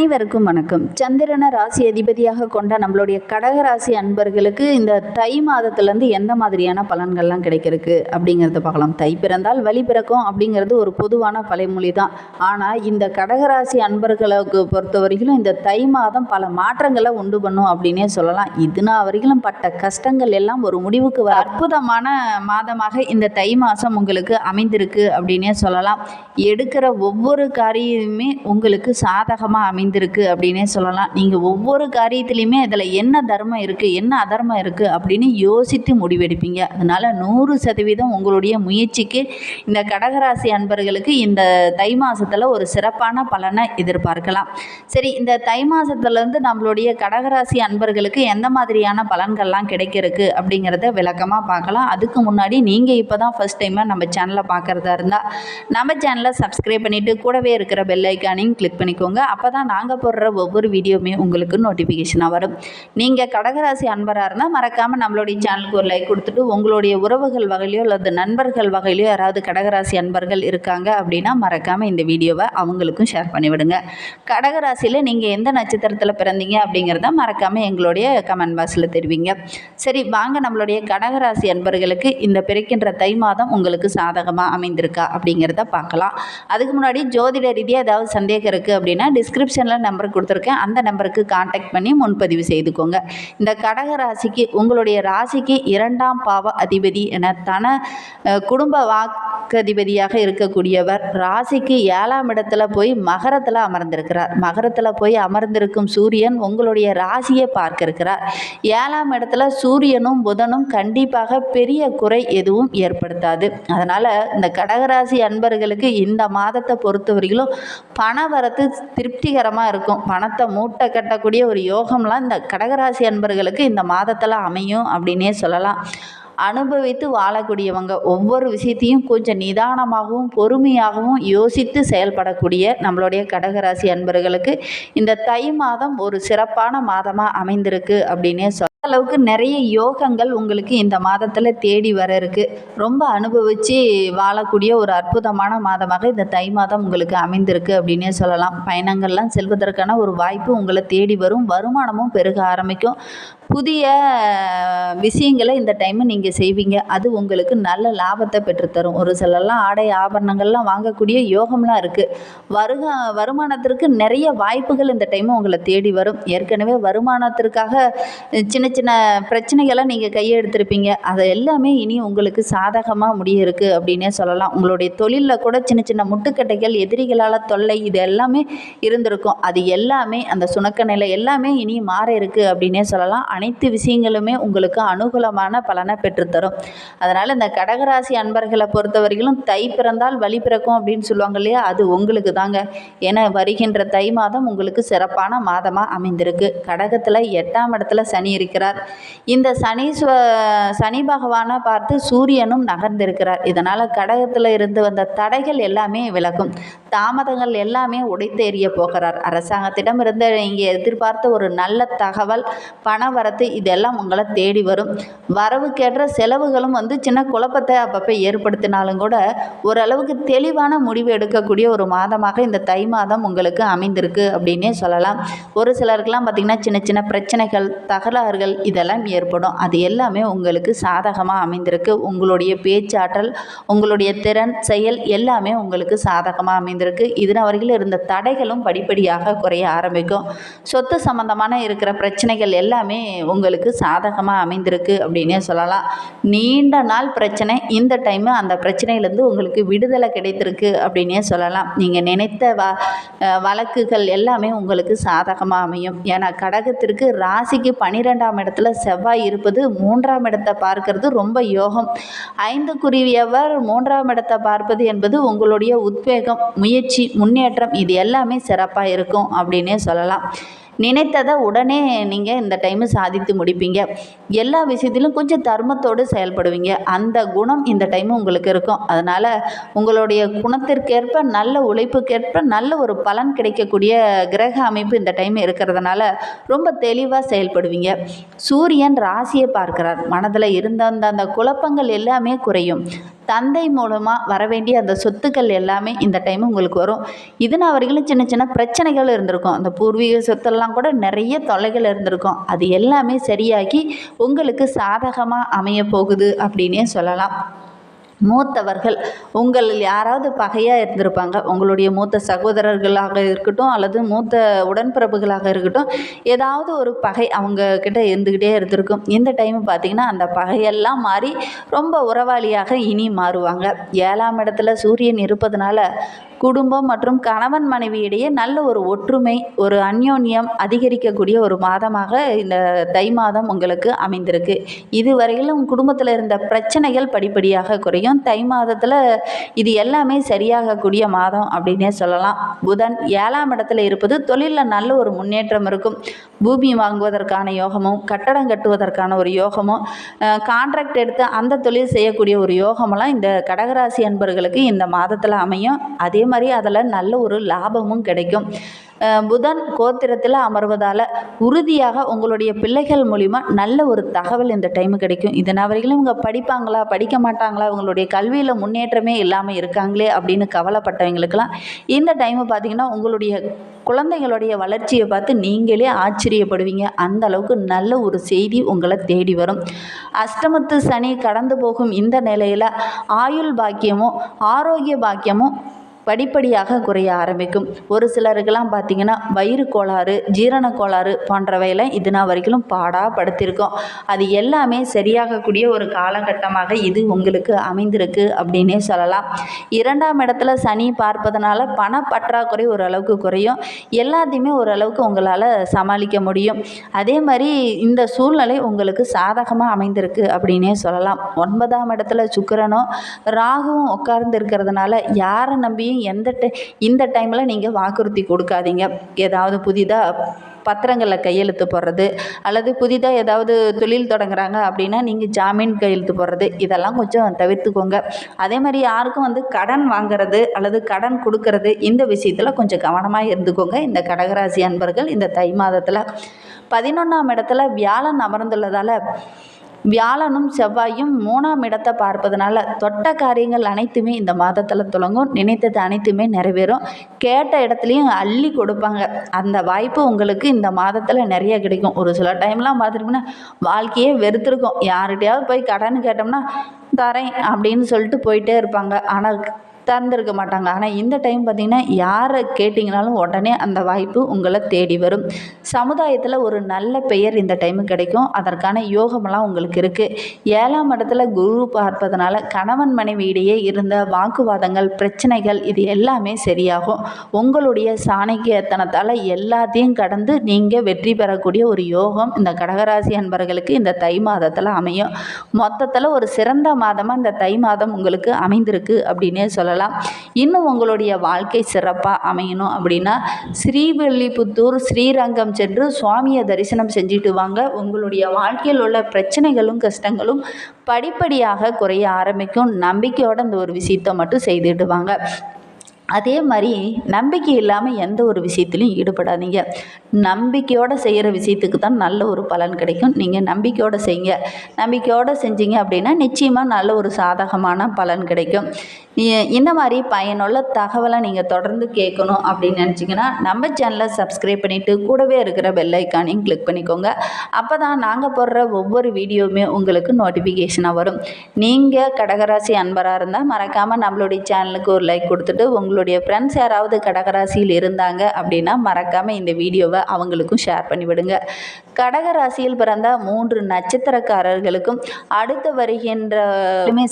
அனைவருக்கும் வணக்கம். சந்திரனை ராசி அதிபதியாக கொண்ட நம்மளுடைய கடகராசி அன்பர்களுக்கு இந்த தை மாதத்துலேருந்து எந்த மாதிரியான பலன்கள்லாம் கிடைக்கிறதுக்கு அப்படிங்கிறத பார்க்கலாம். தை பிறந்தால் வழி பிறக்கும் அப்படிங்கிறது ஒரு பொதுவான பழைமொழி தான். ஆனால் இந்த கடகராசி அன்பர்களுக்கு பொறுத்தவரையிலும் இந்த தை மாதம் பல மாற்றங்களை உண்டு பண்ணும் அப்படின்னே சொல்லலாம். இதுனா வரையிலும் பட்ட கஷ்டங்கள் எல்லாம் ஒரு முடிவுக்கு வர அற்புதமான மாதமாக இந்த தை மாதம் உங்களுக்கு அமைந்திருக்கு அப்படின்னே சொல்லலாம். எடுக்கிற ஒவ்வொரு காரியமுமே உங்களுக்கு சாதகமாக அமைந்திருக்கு அப்படின்னே சொல்லலாம். நீங்கள் ஒவ்வொரு காரியத்திலையுமே இதில் என்ன தர்மம் இருக்குது என்ன அதர்மம் இருக்குது அப்படின்னு யோசித்து முடிவெடுப்பீங்க. அதனால் நூறு சதவீதம் உங்களுடைய முயற்சிக்கு இந்த கடகராசி அன்பர்களுக்கு இந்த தை மாதத்தில் ஒரு சிறப்பான பலனை எதிர்பார்க்கலாம். சரி இந்த தை மாதத்துலேருந்து நம்மளுடைய கடகராசி அன்பர்களுக்கு எந்த மாதிரியான பலன்கள்லாம் கிடைக்கிறதுக்கு அப்படிங்கிறத விளக்கமாக பார்க்கலாம். அதுக்கு முன்னாடி நீங்கள் இப்போ தான் ஃபஸ்ட் டைமாக நம்ம சேனலை பார்க்குறதா இருந்தால் நம்ம சேனலை சப்ஸ்கிரைப் பண்ணிவிட்டு கூடவே இருக்கிற பெல் ஐக்கானையும் கிளிக் பண்ணிக்கோங்க. அப்போ தான் நாங்கள் போடுற ஒவ்வொரு வீடியோவுமே உங்களுக்கு நோட்டிஃபிகேஷனாக வரும். நீங்கள் கடகராசி அன்பராக இருந்தால் மறக்காமல் நம்மளுடைய சேனலுக்கு ஒரு லைக் கொடுத்துட்டு உங்களுடைய உறவுகள் வகையிலையோ அல்லது நண்பர்கள் வகையிலையோ யாராவது கடகராசி அன்பர்கள் இருக்காங்க அப்படின்னா மறக்காமல் இந்த வீடியோவை அவங்களுக்கும் ஷேர் பண்ணிவிடுங்க. கடகராசியில் நீங்கள் எந்த நட்சத்திரத்தில் பிறந்தீங்க அப்படிங்கிறத மறக்காமல் எங்களுடைய கமெண்ட் பாக்ஸில் தெரிவிங்க. சரி வாங்க நம்மளுடைய கடகராசி அன்பர்களுக்கு இந்த பிறக்கின்ற தை மாதம் உங்களுக்கு சாதகமாக அமைந்திருக்கா அப்படிங்கிறத பார்க்கலாம். அதுக்கு முன்னாடி ஜோதிட ரீதியாக ஏதாவது சந்தேகம் இருக்குது அப்படின்னா டிஸ்கிரிப்ஷனில் நம்பர் கொடுத்துருக்கேன். அந்த நம்பருக்கு காண்டாக்ட் பண்ணி முன்பதிவு செய்துக்கோங்க. இந்த கடக ராசிக்கு உங்களுடைய ராசிக்கு இரண்டாம் பாவ அதிபதி என தன குடும்ப வாக்கு வாக்கதிபதியாக இருக்கக்கூடியவர் ராசிக்கு ஏழாம் இடத்துல போய் மகரத்தில் அமர்ந்திருக்கிறார். மகரத்தில் போய் அமர்ந்திருக்கும் சூரியன் உங்களுடைய ராசியை பார்க்க இருக்கிறார் ஏழாம் இடத்துல சூரியனும் புதனும் கண்டிப்பாக பெரிய குறை எதுவும் ஏற்படுத்தாது. அதனால் இந்த கடகராசி அன்பர்களுக்கு இந்த மாதத்தை பொறுத்தவரையிலும் பண வரத்து திருப்திகரமாக இருக்கும். பணத்தை மூட்டை கட்டக்கூடிய ஒரு யோகம்லாம் இந்த கடகராசி அன்பர்களுக்கு இந்த மாதத்தில் அமையும் அப்படின்னே சொல்லலாம். அனுபவித்து வாழக்கூடியவங்க. ஒவ்வொரு விஷயத்தையும் கொஞ்சம் நிதானமாகவும் பொறுமையாகவும் யோசித்து செயல்படக்கூடிய நம்மளுடைய கடகராசி அன்பர்களுக்கு இந்த தை மாதம் ஒரு சிறப்பான மாதமாக அமைந்திருக்கு அப்படின்னே சொல் அளவுக்கு நிறைய யோகங்கள் உங்களுக்கு இந்த மாதத்தில் தேடி வர இருக்கு. ரொம்ப அனுபவித்து வாழக்கூடிய ஒரு அற்புதமான மாதமாக இந்த தை மாதம் உங்களுக்கு அமைந்திருக்கு அப்படின்னே சொல்லலாம். பயணங்கள்லாம் செல்வதற்கான ஒரு வாய்ப்பு உங்களை தேடி வரும். வருமானமும் பெருக ஆரம்பிக்கும். புதிய விஷயங்களை இந்த டைமு நீங்கள் செய்வீங்க. அது உங்களுக்கு நல்ல லாபத்தை பெற்றுத்தரும். ஒரு சிலர்லாம் ஆடை ஆபரணங்கள்லாம் வாங்கக்கூடிய யோகம்லாம் இருக்குது வருக வருமானத்திற்கு நிறைய வாய்ப்புகள் இந்த டைமு உங்களை தேடி வரும். ஏற்கனவே வருமானத்திற்காக சின்ன சின்ன சின்ன பிரச்சனைகளை நீங்கள் கையெடுத்திருப்பீங்க. அதை எல்லாமே இனி உங்களுக்கு சாதகமாக முடிய இருக்குது அப்படின்னே சொல்லலாம். உங்களுடைய தொழிலில் கூட சின்ன சின்ன முட்டுக்கட்டைகள் எதிரிகளால் தொல்லை இது எல்லாமே இருந்திருக்கும். அது எல்லாமே அந்த சுணக்க நிலை எல்லாமே இனி மாற இருக்குது அப்படின்னே சொல்லலாம். அனைத்து விஷயங்களுமே உங்களுக்கு அனுகூலமான பலனை பெற்றுத்தரும். அதனால் இந்த கடகராசி அன்பர்களை பொறுத்தவரையிலும் தை பிறந்தால் வழி பிறக்கும் அப்படின்னு சொல்லுவாங்க இல்லையா? அது உங்களுக்கு தாங்க. ஏன்னா வருகின்ற தை மாதம் உங்களுக்கு சிறப்பான மாதமாக அமைந்திருக்கு. கடகத்தில் எட்டாம் இடத்துல சனி இருக்கிறார். இந்த சனீஸ்வ சனி பகவானை பார்த்து சூரியனும் நகர்ந்திருக்கிறார். இதனால் கடகத்தில் இருந்து வந்த தடைகள் எல்லாமே விலகும். தாமதங்கள் எல்லாமே உடைத்தேறிய போகிறார். அரசாங்கத்திடம் இருந்து நீங்கள் எதிர்பார்த்த ஒரு நல்ல தகவல் பண வரத்து இதெல்லாம் உங்களை தேடி வரும். வரவுக்கேற்ற செலவுகளும் வந்து சின்ன குழப்பத்தை அப்பப்போ ஏற்படுத்தினாலும் கூட ஓரளவுக்கு தெளிவான முடிவு எடுக்கக்கூடிய ஒரு மாதமாக இந்த தை மாதம் உங்களுக்கு அமைந்திருக்கு அப்படின்னே சொல்லலாம். ஒரு சிலருக்கெல்லாம் பார்த்திங்கன்னா சின்ன சின்ன பிரச்சனைகள் தகராறுகள் இதெல்லாம் ஏற்படும். அது எல்லாமே உங்களுக்கு சாதகமாக அமைந்திருக்கு. உங்களுடைய பேச்சாற்றல் உங்களுடைய திறன் செயல் எல்லாமே உங்களுக்கு சாதகமாக அமைந்திருக்கு. இதன வரையில் இருந்த தடைகளும் படிப்படியாக குறைய ஆரம்பிக்கும். சொத்து சம்பந்தமான இருக்கிற பிரச்சனைகள் எல்லாமே உங்களுக்கு சாதகமாக அமைந்திருக்கு அப்படின்னே சொல்லலாம். நீண்ட நாள் பிரச்சனை இந்த டைமு அந்த பிரச்சனையிலேருந்து உங்களுக்கு விடுதலை கிடைத்திருக்கு அப்படின்னே சொல்லலாம். நீங்கள் நினைத்த வ வழக்குகள் எல்லாமே உங்களுக்கு சாதகமாக அமையும். ஏன்னா கடகத்திற்கு ராசிக்கு பன்னிரெண்டாம் இடத்துல செவ்வாய் இருப்பது மூன்றாம் இடத்தை பார்க்கறது ரொம்ப யோகம். ஐந்துக்குரியவர் மூன்றாம் இடத்தை பார்ப்பது என்பது உங்களுடைய உத்வேகம் முயற்சி முன்னேற்றம் இது எல்லாமே சிறப்பாக இருக்கும் அப்படின்னே சொல்லலாம். நினைத்ததை உடனே நீங்கள் இந்த டைமு சாதித்து முடிப்பீங்க. எல்லா விஷயத்திலும் கொஞ்சம் தர்மத்தோடு செயல்படுவீங்க. அந்த குணம் இந்த டைமு உங்களுக்கு இருக்கும். அதனால் உங்களுடைய குணத்திற்கேற்ப நல்ல உழைப்புக்கேற்ப நல்ல ஒரு பலன் கிடைக்கக்கூடிய கிரக அமைப்பு இந்த டைம் இருக்கிறதுனால ரொம்ப தெளிவாக செயல்படுவீங்க. சூரியன் ராசியை பார்க்கிறார். மனதில் இருந்த அந்த அந்த குழப்பங்கள் எல்லாமே குறையும். தந்தை மூலமாக வர வேண்டிய அந்த சொத்துக்கள் எல்லாமே இந்த டைம் உங்களுக்கு வரும். இதனால் அவர்களும் சின்ன சின்ன பிரச்சனைகள் இருந்திருக்கும். அந்த பூர்வீக சொத்தெல்லாம் கூட நிறைய தொல்லைகள் இருந்திருக்கும். அது எல்லாமே சரியாகி உங்களுக்கு சாதகமாக அமைய போகுது அப்படின்னே சொல்லலாம். மூத்தவர்கள். உங்களில் யாராவது பகையாக இருந்திருப்பாங்க. உங்களுடைய மூத்த சகோதரர்களாக இருக்கட்டும் அல்லது மூத்த உடன்பிறப்புகளாக இருக்கட்டும் ஏதாவது ஒரு பகை அவங்க கிட்ட இருந்துக்கிட்டே இருந்திருக்கும். இந்த டைம் பார்த்திங்கன்னா அந்த பகையெல்லாம் மாறி ரொம்ப உறவாளியாக இனி மாறுவாங்க. ஏழாம் இடத்துல சூரியன் இருப்பதனால குடும்பம் மற்றும் கணவன் மனைவியிடையே நல்ல ஒரு ஒற்றுமை ஒரு அந்யோன்யம் அதிகரிக்கக்கூடிய ஒரு மாதமாக இந்த தை மாதம் உங்களுக்கு அமைந்திருக்கு. இதுவரையிலும் குடும்பத்தில் இருந்த பிரச்சனைகள் படிப்படியாக குறையும். தை மாதத்தில் இது எல்லாமே சரியாகக்கூடிய மாதம் அப்படின்னே சொல்லலாம். புதன் ஏழாம் இடத்துல இருப்பது தொழிலில் நல்ல ஒரு முன்னேற்றம் இருக்கும். பூமி வாங்குவதற்கான யோகமும் கட்டடம் கட்டுவதற்கான ஒரு யோகமும் கான்ட்ராக்ட் எடுத்து அந்த தொழில் செய்யக்கூடிய ஒரு யோகமெல்லாம் இந்த கடகராசி அன்பர்களுக்கு இந்த மாதத்தில் அமையும். அதே மாதிரி அதில் நல்ல ஒரு லாபமும் கிடைக்கும். புதன் கோத்திரத்தில் அமர்வதால் உறுதியாக உங்களுடைய பிள்ளைகள் மூலிமா நல்ல ஒரு தகவல் இந்த டைம் கிடைக்கும். இதனால் வரைக்கும் இவங்க படிப்பாங்களா படிக்க மாட்டாங்களா இவங்களுடைய கல்வியில் முன்னேற்றமே இல்லாமல் இருக்காங்களே அப்படின்னு கவலைப்பட்டவங்களுக்கெல்லாம் இந்த டைமு பார்த்தீங்கன்னா உங்களுடைய குழந்தைங்களுடைய வளர்ச்சியை பார்த்து நீங்களே ஆச்சரியப்படுவீங்க. அந்த அளவுக்கு நல்ல ஒரு செய்தி உங்களை தேடி வரும். அஷ்டமத்து சனி கடந்து போகும் இந்த நிலையில் ஆயுள் பாக்கியமும் ஆரோக்கிய பாக்கியமும் படிப்படியாக குறைய ஆரம்பிக்கும். ஒரு சிலருக்கெல்லாம் பார்த்தீங்கன்னா வயிறு கோளாறு ஜீரண கோளாறு போன்றவையெல்லாம் இது வரைக்கும் பாடாக படுத்திருக்கோம். அது எல்லாமே சரியாகக்கூடிய ஒரு காலகட்டமாக இது உங்களுக்கு அமைந்திருக்கு அப்படின்னே சொல்லலாம். இரண்டாம் இடத்துல சனி பார்ப்பதனால பண பற்றாக்குறை ஓரளவுக்கு குறையும். எல்லாத்தையுமே ஓரளவுக்கு உங்களால் சமாளிக்க முடியும். அதே மாதிரி இந்த சூழ்நிலை உங்களுக்கு சாதகமாக அமைந்திருக்கு அப்படின்னே சொல்லலாம். ஒன்பதாம் இடத்துல சுக்கரனும் ராகுவும் உட்கார்ந்து இருக்கிறதுனால யாரை நம்பியும் எந்த டை இந்த டைமில் நீங்கள் வாக்குறுதி கொடுக்காதீங்க. ஏதாவது புதிதாக பத்திரங்களில் கையெழுத்து போடுறது அல்லது புதிதாக ஏதாவது தொழில் தொடங்குறாங்க அப்படின்னா நீங்கள் ஜாமீன் கையெழுத்து போடுறது இதெல்லாம் கொஞ்சம் தவிர்த்துக்கோங்க. அதே மாதிரி யாருக்கும் வந்து கடன் வாங்குறது அல்லது கடன் கொடுக்கறது இந்த விஷயத்தில் கொஞ்சம் கவனமாக இருந்துக்கோங்க. இந்த கடகராசி அன்பர்கள் இந்த தை மாதத்தில். பதினொன்றாம் இடத்துல வியாழன் அமர்ந்துள்ளதால் வியாழனும் செவ்வாயும் மூணாம் இடத்தை பார்ப்பதனால தொட்ட காரியங்கள் அனைத்துமே இந்த மாதத்தில் தொடங்கும். நினைத்தது அனைத்துமே நிறைவேறும். கேட்ட இடத்துலையும் அள்ளி கொடுப்பாங்க. அந்த வாய்ப்பு உங்களுக்கு இந்த மாதத்தில் நிறைய கிடைக்கும். ஒரு சில டைம்லாம் பார்த்துருக்கோம்னா வாழ்க்கையே வெறுத்திருக்கும். யார்கிட்டயாவது போய் கடன் கேட்டோம்னா தரேன் அப்படின்னு சொல்லிட்டு போயிட்டே இருப்பாங்க. ஆனால் திறந்திருக்க மாட்டாங்க. ஆனால் இந்த டைம் பார்த்திங்கன்னா யாரை கேட்டிங்கனாலும் உடனே அந்த வாய்ப்பு உங்களை தேடி வரும். சமுதாயத்தில் ஒரு நல்ல பெயர் இந்த டைமு கிடைக்கும். அதற்கான யோகமெல்லாம் உங்களுக்கு இருக்குது ஏழாம் இடத்துல குரு பார்ப்பதனால கணவன் மனைவி இடையே இருந்த வாக்குவாதங்கள் பிரச்சனைகள் இது எல்லாமே சரியாகும். உங்களுடைய சாணக்கியத்தனத்தால் எல்லாத்தையும் கடந்து நீங்கள் வெற்றி பெறக்கூடிய ஒரு யோகம் இந்த கடகராசி அன்பர்களுக்கு இந்த தை மாதத்தில் அமையும். மொத்தத்தில் ஒரு சிறந்த மாதமாக இந்த தை மாதம் உங்களுக்கு அமைந்திருக்கு அப்படின்னே சொல்லலாம். இன்னும் உங்களுடைய வாழ்க்கை சிறப்பாக அமையணும் அப்படின்னா ஸ்ரீவில்லிபுத்தூர் ஸ்ரீரங்கம் சென்று சுவாமியை தரிசனம் செஞ்சுட்டு வாங்க. உங்களுடைய வாழ்க்கையில் உள்ள பிரச்சனைகளும் கஷ்டங்களும் படிப்படியாக குறைய ஆரம்பிக்கும். நம்பிக்கையோடு அந்த ஒரு விஷயத்தை மட்டும் செய்துட்டு வாங்க. அதே மாதிரி நம்பிக்கை இல்லாமல் எந்த ஒரு விஷயத்துலையும் ஈடுபடாதீங்க. நம்பிக்கையோடு செய்கிற விஷயத்துக்கு தான் நல்ல ஒரு பலன் கிடைக்கும். நீங்கள் நம்பிக்கையோடு செய்யுங்க. நம்பிக்கையோடு செஞ்சீங்க அப்படின்னா நிச்சயமாக நல்ல ஒரு சாதகமான பலன் கிடைக்கும். இந்த மாதிரி பயனுள்ள தகவலை நீங்கள் தொடர்ந்து கேட்கணும் அப்படின்னு நினச்சிங்கன்னா நம்ம சேனலை சப்ஸ்கிரைப் பண்ணிவிட்டு கூடவே இருக்கிற பெல் ஐக்கானையும் கிளிக் பண்ணிக்கோங்க. அப்போ தான் நாங்கள் போடுற ஒவ்வொரு வீடியோவுமே உங்களுக்கு நோட்டிஃபிகேஷனாக வரும். நீங்கள் கடகராசி அன்பராக இருந்தால் மறக்காமல் நம்மளுடைய சேனலுக்கு ஒரு லைக் கொடுத்துட்டு உங்களுடைய ஃப்ரெண்ட்ஸ் யாராவது கடகராசியில் இருந்தாங்க அப்படின்னா மறக்காமல் இந்த வீடியோவை அவங்களுக்கும் ஷேர் பண்ணிவிடுங்க. கடகராசியில் பிறந்த மூன்று நட்சத்திரக்காரர்களுக்கும் அடுத்து வருகின்ற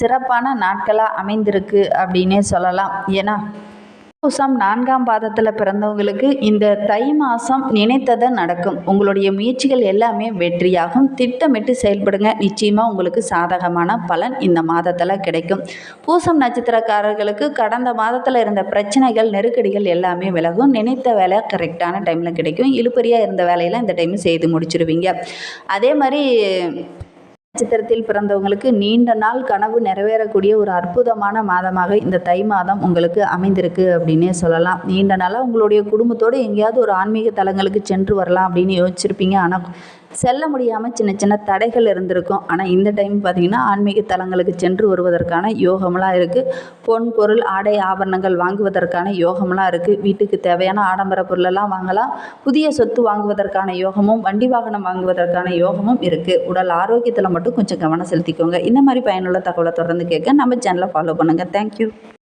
சிறப்பான நாட்களாக அமைந்திருக்கு அப்படின்னே சொல்லலாம். ஏன்னா பூசம் நான்காம் பாதத்தில் பிறந்தவங்களுக்கு இந்த தை மாதம் நினைத்ததை நடக்கும். உங்களுடைய முயற்சிகள் எல்லாமே வெற்றியாகும். திட்டமிட்டு செயல்படுங்க. நிச்சயமாக உங்களுக்கு சாதகமான பலன் இந்த மாதத்தில் கிடைக்கும். பூசம் நட்சத்திரக்காரர்களுக்கு கடந்த மாதத்தில் இருந்த பிரச்சனைகள் நெருக்கடிகள் எல்லாமே விலகும். நினைத்த வேலை கரெக்டான டைமில் கிடைக்கும். இழுப்பறியாக இருந்த வேலையெல்லாம் இந்த டைம் செய்து முடிச்சிருவீங்க. அதே மாதிரி நட்சத்திரத்தில் பிறந்தவங்களுக்கு நீண்ட நாள் கனவு நிறைவேறக்கூடிய ஒரு அற்புதமான மாதமாக இந்த தை மாதம் உங்களுக்கு அமைந்திருக்கு அப்படின்னே சொல்லலாம். நீண்ட நாளாக உங்களுடைய குடும்பத்தோடு எங்கேயாவது ஒரு ஆன்மீக தலங்களுக்கு சென்று வரலாம் அப்படின்னு யோசிச்சிருப்பீங்க. ஆனால் செல்ல முடியாமல் சின்ன சின்ன தடைகள் இருந்திருக்கும். ஆனால் இந்த டைம் பார்த்திங்கன்னா ஆன்மீக தலங்களுக்கு சென்று வருவதற்கான யோகமெல்லாம் இருக்குது பொன் பொருள் ஆடை ஆபரணங்கள் வாங்குவதற்கான யோகமெல்லாம் இருக்குது வீட்டுக்கு தேவையான ஆடம்பர பொருளெல்லாம் வாங்கலாம். புதிய சொத்து வாங்குவதற்கான யோகமும் வண்டி வாகனம் வாங்குவதற்கான யோகமும் இருக்குது உடல் ஆரோக்கியத்தில் மட்டும் கொஞ்சம் கவனம் செலுத்திக்கோங்க. இந்த மாதிரி பயனுள்ள தகவலை தொடர்ந்து கேட்க நம்ம சேனலை ஃபாலோ பண்ணுங்கள் தேங்க்யூ